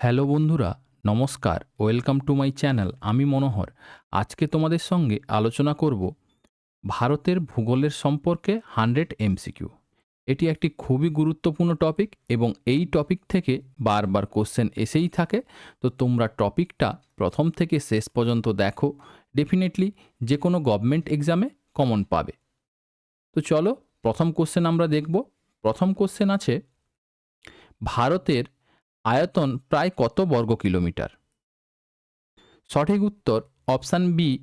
Hello বন্ধুরা, নমস্কার, welcome to my channel, আমি মনোহর। আজকে তোমাদের সঙ্গে আলোচনা করব ভারতের ভূগোলের সম্পর্কে হান্ড্রেড এমসিকিউ। এটি একটি খুবই গুরুত্বপূর্ণ টপিক এবং এই টপিক থেকে বারবার কোশ্চেন এসেই থাকে, তো তোমরা টপিকটা প্রথম থেকে শেষ পর্যন্ত দেখো, ডেফিনেটলি যে কোনো গভর্নমেন্ট এক্সামে কমন পাবে। তো চলো, প্রথম কোশ্চেন আমরা দেখব। প্রথম কোশ্চেন আছে, ভারতের আয়তন প্রায় কত বর্গ কিলোমিটার? সঠিক উত্তর option B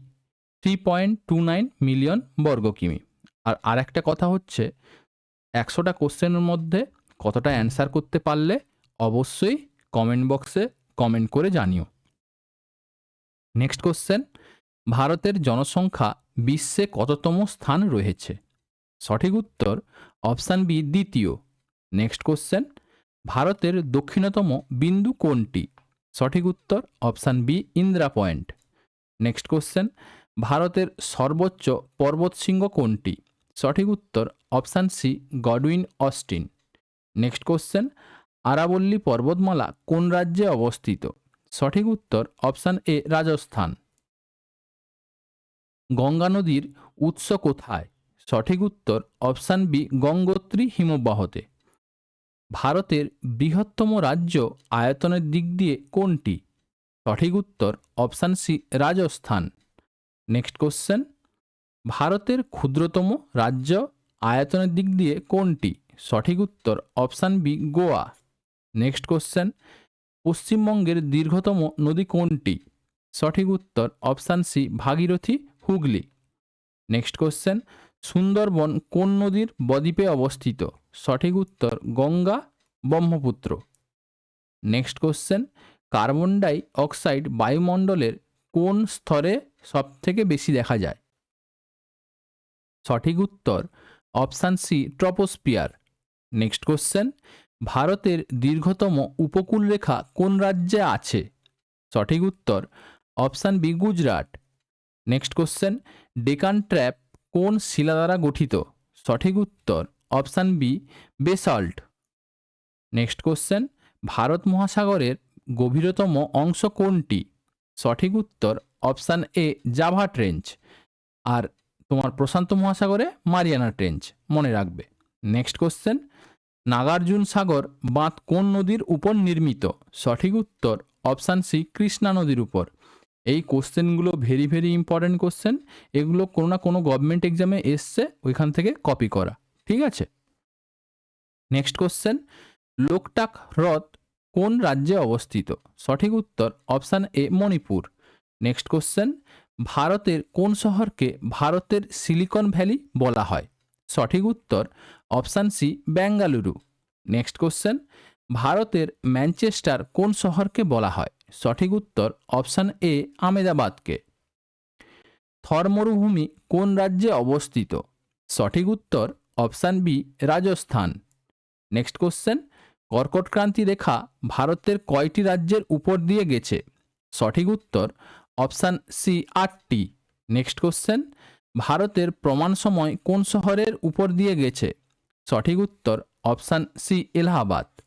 three point two nine million বর্গ কিমি। আর আরেকটা কথা হচ্ছে, একশোটা কোশ্চেনের মধ্যে কতটা অ্যান্সার করতে পারলে অবশ্যই কমেন্ট বক্সে কমেন্ট করে জানিও। নেক্সট কোশ্চেন, ভারতের জনসংখ্যা বিশ্বে কততম স্থান রয়েছে? সঠিক উত্তর অপশান বি দ্বিতীয়। নেক্সট কোশ্চেন ভারতের দক্ষিণতম বিন্দু কোনটি? সঠিক উত্তর option B, Indira point. Next question, ভারতের সর্বোচ্চ পর্বতশৃঙ্গ কোনটি? সঠিক উত্তর option C, Godwin, Austen. Next question, আরাবল্লী পর্বতমালা কোন রাজ্যে অবস্থিত? সঠিক উত্তর অপশান এ, রাজস্থান। গঙ্গা নদীর উৎস কোথায়? সঠিক উত্তর অপশান বি, গঙ্গোত্রী হিমবাহতে। ভারতের বৃহত্তম রাজ্য আয়তনের দিক দিয়ে কোনটি? সঠিক উত্তর option C, Rajasthan. Next question, ভারতের ক্ষুদ্রতম রাজ্য আয়তনের দিক দিয়ে কোনটি? সঠিক উত্তর option B, Goa. Next question, পশ্চিমবঙ্গের দীর্ঘতম নদী কোনটি? সঠিক উত্তর option C, Bhagirathi Hooghly. Next question Sundarban কোন নদীর বদ্বীপে অবস্থিত? সঠিক উত্তর, Ganga, Brahmaputra. Next question carbon dioxide বায়ুমণ্ডলের কোন স্তরে সবথেকে বেশি দেখা যায়? সঠিক উত্তর option C troposphere next question ভারতের দীর্ঘতম উপকূল রেখা কোন রাজ্যে আছে? সঠিক উত্তর option B Gujarat. Next question Deccan trap কোন শিলা দ্বারা গঠিত? সঠিক উত্তর, option B, basalt. Next question, Bharat মহাসাগরের গভীরতম অংশ কোনটি? সঠিক উত্তর, অপশান এ, জাভা ট্রেঞ্চ। আর তোমার প্রশান্ত মহাসাগরে মারিয়ানা ট্রেঞ্চ, মনে রাখবে। নেক্সট কোশ্চেন, নাগার্জুন সাগর বাঁধ কোন নদীর উপর নির্মিত? সঠিক উত্তর, অপশান সি, কৃষ্ণা নদীর উপর। এই কোশ্চেনগুলো ভেরি ভেরি ইম্পর্ট্যান্ট কোশ্চেন এগুলো কোনো না কোনো গভর্নমেন্ট এক্সামে এসছে, ওইখান থেকে কপি করা, ঠিক আছে? নেক্সট কোশ্চেন লোকটাক হ্রদ কোন রাজ্যে অবস্থিত? সঠিক উত্তর option A Manipur. Next question ভারতের কোন শহরকে ভারতের সিলিকন ভ্যালি বলা হয়? সঠিক উত্তর option C Bengaluru next question ভারতের ম্যানচেস্টার কোন শহরকে বলা হয়? সঠিক উত্তর অপশান এ, আমেদাবাদকে। থর মরুভূমি কোন রাজ্যে অবস্থিত? সঠিক উত্তর option B, Rajasthan. Next question কর্কটক্রান্তি রেখা ভারতের কয়টি রাজ্যের উপর দিয়ে গেছে? সঠিক উত্তর অপশান সি, আটটি। নেক্সট কোশ্চেন, ভারতের প্রমাণ সময় কোন শহরের উপর দিয়ে গেছে? সঠিক উত্তর অপশান সি, এলাহাবাদ,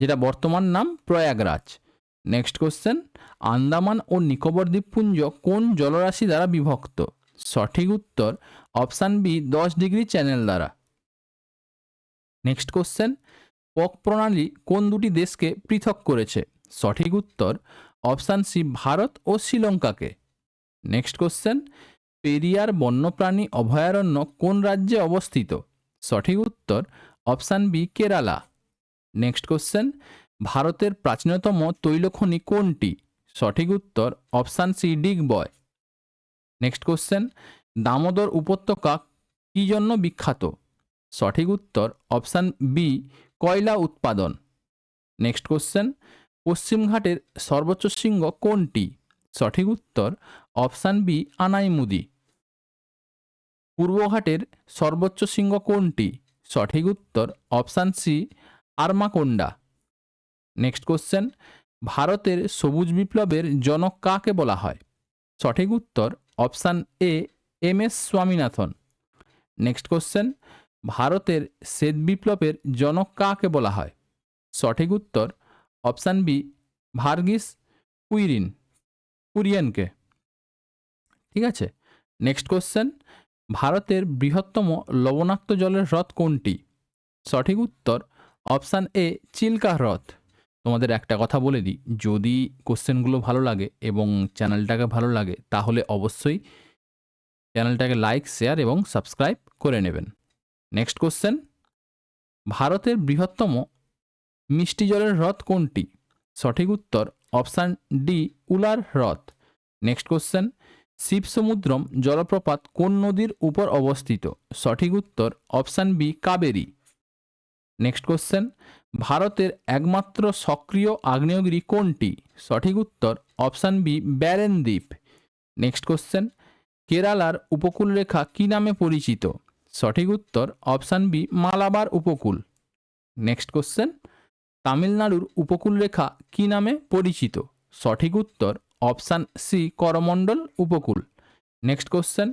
যেটা বর্তমান নাম প্রয়াগরাজ। নেক্সট কোশ্চেন আন্দামান ও নিকোবর দ্বীপপুঞ্জ কোন জলরাশি দ্বারা বিভক্ত? সঠিক উত্তর অপশান বি দশ ডিগ্রি চ্যানেল দ্বারা। নেক্সট কোশ্চেন পক প্রণালী কোন দুটি দেশকে পৃথক করেছে? সঠিক উত্তর অপশান সি ভারত ও শ্রীলঙ্কাকে। নেক্সট কোশ্চেন পেরিয়ার বন্যপ্রাণী অভয়ারণ্য কোন রাজ্যে অবস্থিত? সঠিক উত্তর option B Kerala. Next question ভারতের প্রাচীনতম তৈলখনি কোনটি? সঠিক উত্তর option C Digboi next question, Damodar উপত্যকা কি জন্য বিখ্যাত? সঠিক উত্তর অপশান বি, কয়লা উৎপাদন। নেক্সট কোশ্চেন পশ্চিমঘাটের সর্বোচ্চ শৃঙ্গ কোনটি? সঠিক উত্তর অপশান বি, আনাইমুদি। পূর্বঘাটের সর্বোচ্চ শৃঙ্গ কোনটি? সঠিক উত্তর option C, Armakonda. Next question ভারতের সবুজ বিপ্লবের জনক কাকে বলা হয়? সঠিক উত্তর option A M S Swaminathan. Next question ভারতের শ্বেত বিপ্লবের জনক কাকে বলা হয়? সঠিক উত্তর অপশান বি ভার্গিস কুইরিন, কুরিয়েনকে। ঠিক আছে? নেক্সট কোশ্চেন ভারতের বৃহত্তম লবণাক্ত জলের হ্রদ কোনটি? সঠিক উত্তর অপশান এ চিল্কা হ্রদ। তোমাদের একটা কথা বলে দিই, যদি কোশ্চেনগুলো ভালো লাগে এবং চ্যানেলটাকে ভালো লাগে, তাহলে অবশ্যই চ্যানেলটাকে লাইক, শেয়ার এবং সাবস্ক্রাইব করে নেবেন। Next question. ভারতের বৃহত্তম মিষ্টি জলের হ্রদ কোনটি? সঠিক উত্তর অপশান ডি, উলার হ্রদ। Next question. শিবসমুদ্রম জলপ্রপাত কোন নদীর উপর অবস্থিত? সঠিক উত্তর option B, Kaveri. Next question ভারতের একমাত্র সক্রিয় আগ্নেয়গিরি কোনটি? সঠিক উত্তর অপশান বি ব্যারেন দ্বীপ নেক্সট কোশ্চেন কেরালার উপকূলরেখা কী নামে পরিচিত? সঠিক উত্তর অপশান বি মালাবার উপকূল। নেক্সট কোশ্চেন তামিলনাড়ুর উপকূলরেখা কী নামে পরিচিত? সঠিক উত্তর অপশান সি করমণ্ডল উপকূল। নেক্সট কোশ্চেন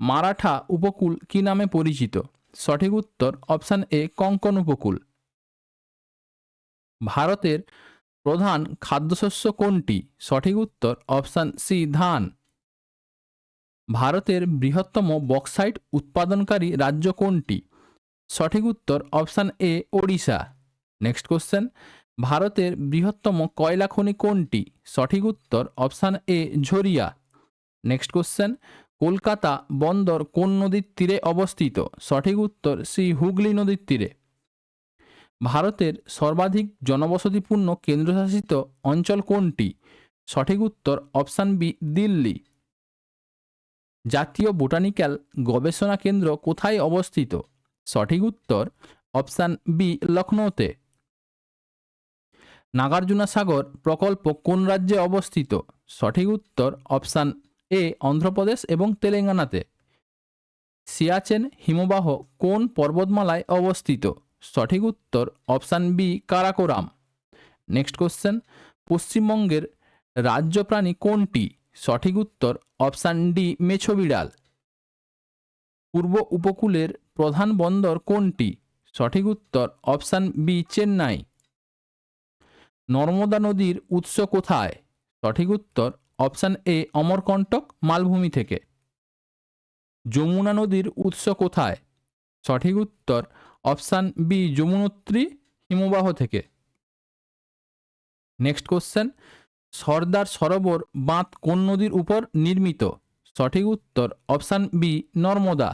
মারাঠা উপকূল কী নামে পরিচিত? সঠিক উত্তর অপশান এ কঙ্কন উপকূল ভারতের প্রধান খাদ্যশস্য কোনটি? সঠিক উত্তর অপশান সি ধান। ভারতের বৃহত্তম বক্সাইট উৎপাদনকারী রাজ্য কোনটি? সঠিক উত্তর option A Odisha. Next question. ভারতের বৃহত্তম কয়লা খনি কোনটি? সঠিক উত্তর option A Jharia. Next question. Kolkata বন্দর কোন নদীর তীরে অবস্থিত? সঠিক উত্তর সি হুগলি নদীর তীরে। ভারতের সর্বাধিক জনবসতিপূর্ণ কেন্দ্রশাসিত অঞ্চল কোনটি? সঠিক উত্তর অপশান বি, দিল্লি। জাতীয় বোটানিক্যাল গবেষণা কেন্দ্র কোথায় অবস্থিত? সঠিক উত্তর অপশান বি, লখনৌতে। নাগার্জুনা সাগর প্রকল্প কোন রাজ্যে অবস্থিত? সঠিক উত্তর অপশান এ অন্ধ্রপ্রদেশ এবং তেলেঙ্গানাতে। সিয়াচেন হিমবাহ কোন পর্বতমালায় অবস্থিত? সঠিক উত্তর option B, Karakoram. Next question, পশ্চিমবঙ্গের রাজ্য প্রাণী কোনটি? সঠিক উত্তর অপশান ডি মেছো বিড়াল পূর্ব উপকূলের প্রধান বন্দর কোনটি? সঠিক উত্তর অপশান বি, চেন্নাই। নর্মদা নদীর উৎস কোথায়? সঠিক উত্তর অপশান এ, অমরকণ্টক মালভূমি থেকে। যমুনা নদীর উৎস কোথায়? সঠিক উত্তর, অপশান বি, যমুনোত্রী হিমবাহ থেকে। নেক্সট কোশ্চেন, সর্দার সরোবর বাঁধ কোন নদীর উপর নির্মিত? সঠিক উত্তর, অপশান বি, নর্মদা।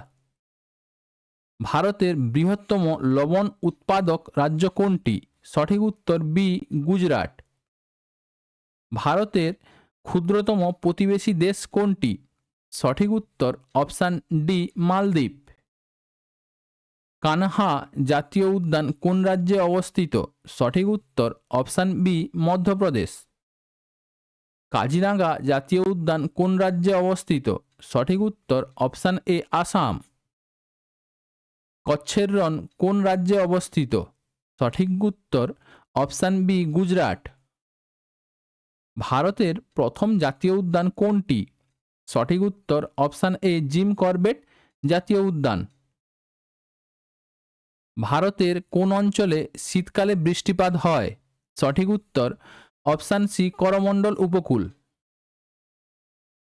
ভারতের বৃহত্তম লবণ উৎপাদক রাজ্য কোনটি? সঠিক উত্তর বি, গুজরাট। ভারতের ক্ষুদ্রতম প্রতিবেশী দেশ কোনটি? সঠিক উত্তর অপশান ডি, মালদ্বীপ। কানহা জাতীয় উদ্যান কোন রাজ্যে অবস্থিত? সঠিক উত্তর অপশান বি, মধ্যপ্রদেশ। কাজিরাঙ্গা জাতীয় উদ্যান কোন রাজ্যে অবস্থিত? সঠিক উত্তর অপশান এ, আসাম। কচ্ছের রন কোন রাজ্যে অবস্থিত? সঠিক উত্তর অপশান বি, গুজরাট। ভারতের প্রথম জাতীয় উদ্যান কোনটি? সঠিক উত্তর অপশান এ, জিম করবেট জাতীয় উদ্যান। ভারতের কোন অঞ্চলে শীতকালে বৃষ্টিপাত হয়? সঠিক উত্তর অপশান সি, করমণ্ডল উপকূল।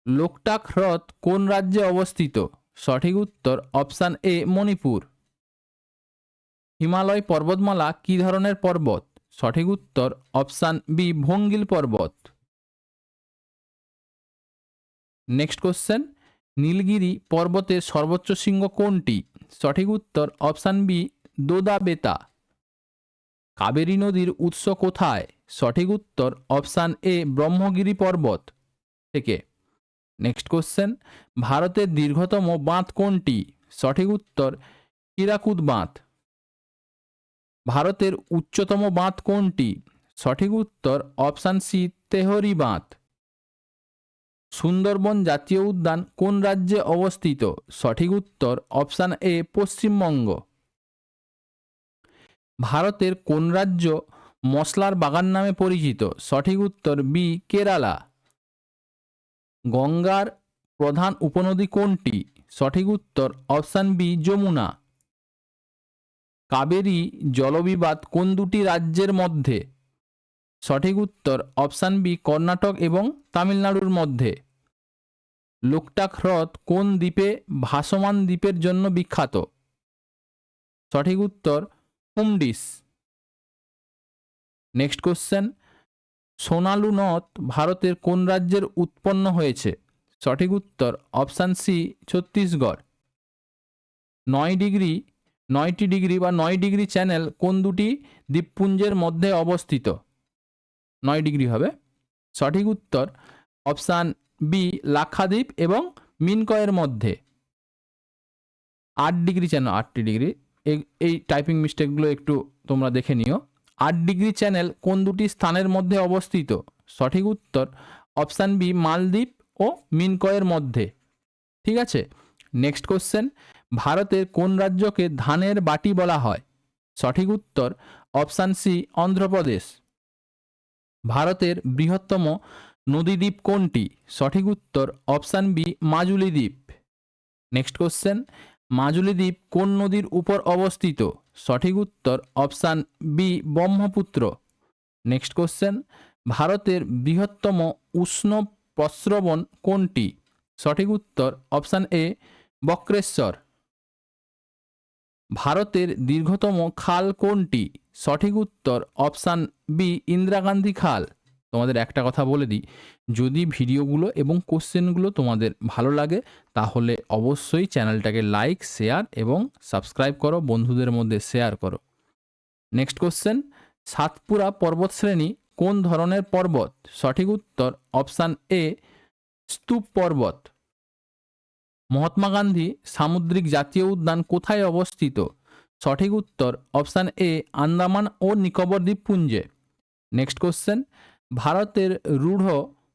লোকটাক হ্রদ কোন রাজ্যে অবস্থিত? সঠিক উত্তর অপশান এ, মণিপুর। হিমালয় পর্বতমালা কী ধরনের পর্বত? সঠিক উত্তর অপশান বি, ভঙ্গিল পর্বত। নেক্সট কোশ্চেন নীলগিরি পর্বতের সর্বোচ্চ শৃঙ্গ কোনটি? সঠিক উত্তর অপশান বি বেতা কাবেরী নদীর উৎস কোথায়? সঠিক উত্তর অপশান এ ব্রহ্মগিরি পর্বত থেকে। নেক্সট কোশ্চেন ভারতের দীর্ঘতম বাঁধ কোনটি? সঠিক উত্তর, হীরাকুদ বাঁধ। ভারতের উচ্চতম বাঁধ কোনটি? সঠিক উত্তর অপশান সি তেহরি বাঁধ। সুন্দরবন জাতীয় উদ্যান কোন রাজ্যে অবস্থিত? সঠিক উত্তর অপশান এ, পশ্চিমবঙ্গ। ভারতের কোন রাজ্য মশলার বাগান নামে পরিচিত? সঠিক উত্তর বি, কেরালা। গঙ্গার প্রধান উপনদী কোনটি? সঠিক উত্তর অপশান বি, যমুনা। কাবেরী জলবিবাদ কোন দুটি রাজ্যের মধ্যে? সঠিক উত্তর অপশান বি, কর্ণাটক এবং তামিলনাড়ুর মধ্যে। লোকটাক হ্রদ কোন দ্বীপে ভাসমান দ্বীপের জন্য বিখ্যাত? সঠিক উত্তর হুমডিস। নেক্সট কোশ্চেন, সোনালু নদ ভারতের কোন রাজ্যের উৎপন্ন হয়েছে? সঠিক উত্তর অপশান সি, ছত্তিশগড়। নয় ডিগ্রি, নয়টি ডিগ্রি বা নয় ডিগ্রি চ্যানেল কোন দুটি দ্বীপপুঞ্জের মধ্যে অবস্থিত? নয় ডিগ্রি হবে। সঠিক উত্তর অপশান বি, লাক্ষাদ্বীপ এবং মিনকয়ের মধ্যে। আট ডিগ্রি চ্যানেল আটটি ডিগ্রি। এই- টাইপিং মিস্টেকগুলো একটু তোমরা দেখে নিও। আট ডিগ্রি চ্যানেল কোন দুটি স্থানের মধ্যে অবস্থিত? সঠিক উত্তর অপশান বি, মালদ্বীপ ও মিনকয়ের মধ্যে। ঠিক আছে? নেক্সট কোশ্চেন ভারতের কোন রাজ্যকে ধানের বাটি বলা হয়? সঠিক উত্তর অপশান সি, অন্ধ্রপ্রদেশ। ভারতের বৃহত্তম নদীদ্বীপ কোনটি? সঠিক উত্তর অপশান বি মাজুলি দ্বীপ নেক্সট কোশ্চেন মাজুলি দ্বীপ কোন নদীর উপর অবস্থিত? সঠিক উত্তর option B, Brahmaputra. Next question, ভারতের বৃহত্তম উষ্ণ প্রস্রবণ কোনটি? সঠিক উত্তর অপশান এ, বক্রেশ্বর। ভারতের দীর্ঘতম খাল কোনটি? সঠিক উত্তর অপশান বি ইন্দিরা গান্ধী খাল। তোমাদের একটা কথা বলে দিই, যদি ভিডিওগুলো এবং কোশ্চেনগুলো তোমাদের ভালো লাগে, তাহলে অবশ্যই চ্যানেলটাকে লাইক, শেয়ার এবং সাবস্ক্রাইব করো, বন্ধুদের মধ্যে শেয়ার করো। নেক্সট কোশ্চেন, সাতপুরা পর্বতশ্রেণী কোন ধরনের পর্বত? সঠিক উত্তর অপশান এ স্তূপ পর্বত। মহাত্মা গান্ধী সামুদ্রিক জাতীয় উদ্যান কোথায় অবস্থিত? সঠিক উত্তর অপশান এ, আন্দামান ও নিকোবর দ্বীপপুঞ্জে নেক্সট কোশ্চেন, ভারতের রূঢ়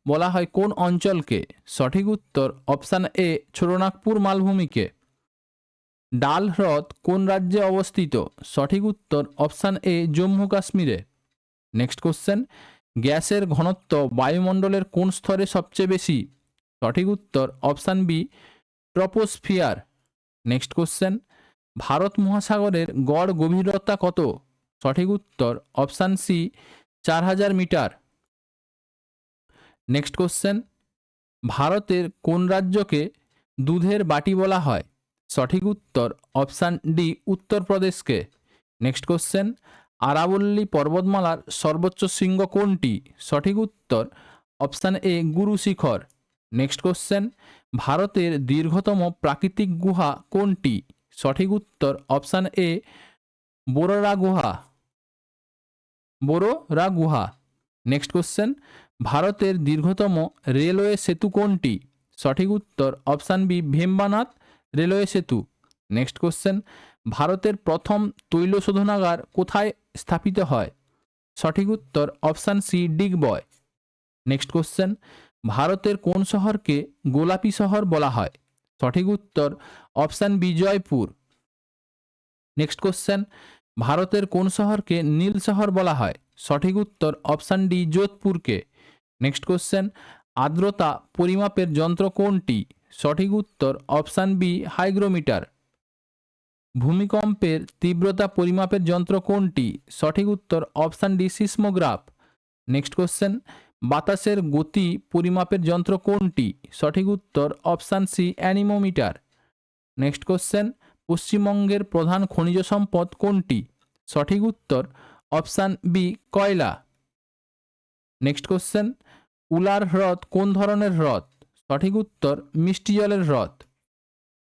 বলা হয় কোন অঞ্চলকে? সঠিক উত্তর অপশান এ ছোটনাগপুর মালভূমিকে। ডাল হ্রদ কোন রাজ্যে অবস্থিত? সঠিক উত্তর অপশান এ, জম্মু কাশ্মীরে। নেক্সট কোশ্চেন, গ্যাসের ঘনত্ব বায়ুমণ্ডলের কোন স্তরে সবচেয়ে বেশি? সঠিক উত্তর option B troposphere. Next question. Bharat মহাসাগরের গড় গভীরতা কত? সঠিক উত্তর অপশান সি, চার হাজার মিটার। Next question. ভারতের কোন রাজ্যকে দুধের বাটি বলা হয়? সঠিক উত্তর অপশান ডি, উত্তরপ্রদেশকে। Next question. আরাবল্লী পর্বতমালার সর্বোচ্চ শৃঙ্গ কোনটি? সঠিক উত্তর অপশান এ গুরু শিখর নেক্সট কোশ্চেন ভারতের দীর্ঘতম প্রাকৃতিক গুহা কোনটি? সঠিক উত্তর অপশান এ বোররা গুহা। বোরোরা গুহা। নেক্সট কোশ্চেন ভারতের দীর্ঘতম রেলওয়ে সেতু কোনটি? সঠিক উত্তর অপশান বি ভেম্বানাথ রেলওয়ে সেতু। নেক্সট কোশ্চেন ভারতের প্রথম তৈল শোধনাগার কোথায় স্থাপিত হয়? সঠিক উত্তর option C Digboi. Next question ভারতের কোন শহরকে গোলাপি শহর বলা হয়? সঠিক উত্তর, option B Jaipur next question, ভারতের কোন শহরকে নীল শহর বলা হয়? সঠিক উত্তর, অপশান ডি, যোধপুরকে। নেক্সট কোশ্চেন, আর্দ্রতা পরিমাপের যন্ত্র কোনটি? সঠিক উত্তর, অপশান বি, হাইগ্রোমিটার। ভূমিকম্পের তীব্রতা পরিমাপের যন্ত্র কোনটি? সঠিক উত্তর, option D, seismograph. Next question বাতাসের গতি পরিমাপের যন্ত্র কোনটি? সঠিক উত্তর option C, anemometer. Next question, পশ্চিমবঙ্গের প্রধান খনিজ সম্পদ কোনটি? সঠিক উত্তর অপশান বি, কয়লা। নেক্সট কোশ্চেন, উলার হ্রদ কোন ধরনের হ্রদ? সঠিক উত্তর মিষ্টি জলের হ্রদ।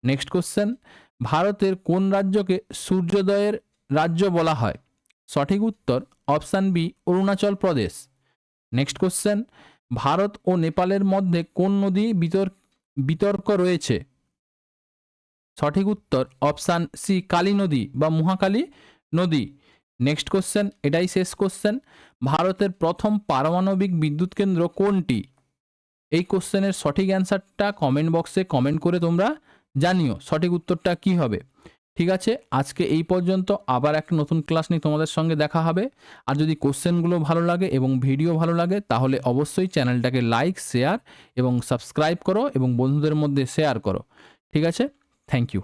নেক্সট কোশ্চেন, ভারতের কোন রাজ্যকে সূর্যোদয়ের রাজ্য বলা হয়? সঠিক উত্তর option B, Arunachal Pradesh. Next question Bharat ও নেপালের মধ্যে কোন নদী বিতর্ক বিতর্ক রয়েছে? সঠিক উত্তর অপশান সি কালী নদী বা মহাকালী নদী। নেক্সট কোশ্চেন এটাই শেষ কোশ্চেন ভারতের প্রথম পারমাণবিক বিদ্যুৎ কেন্দ্র কোনটি? এই কোশ্চেনের সঠিক অ্যান্সারটা কমেন্ট বক্সে কমেন্ট করে তোমরা জানিও। সঠিক উত্তরটা কি হবে? ঠিক আছে, আজকে এই পর্যন্ত আবার একটা নতুন ক্লাস নিয়ে তোমাদের সঙ্গে দেখা হবে। আর যদি কোশ্চেনগুলো ভালো লাগে এবং ভিডিও ভালো লাগে, তাহলে অবশ্যই চ্যানেলটাকে লাইক, শেয়ার এবং সাবস্ক্রাইব করো এবং বন্ধুদের মধ্যে শেয়ার করো। ঠিক আছে, থ্যাংক ইউ।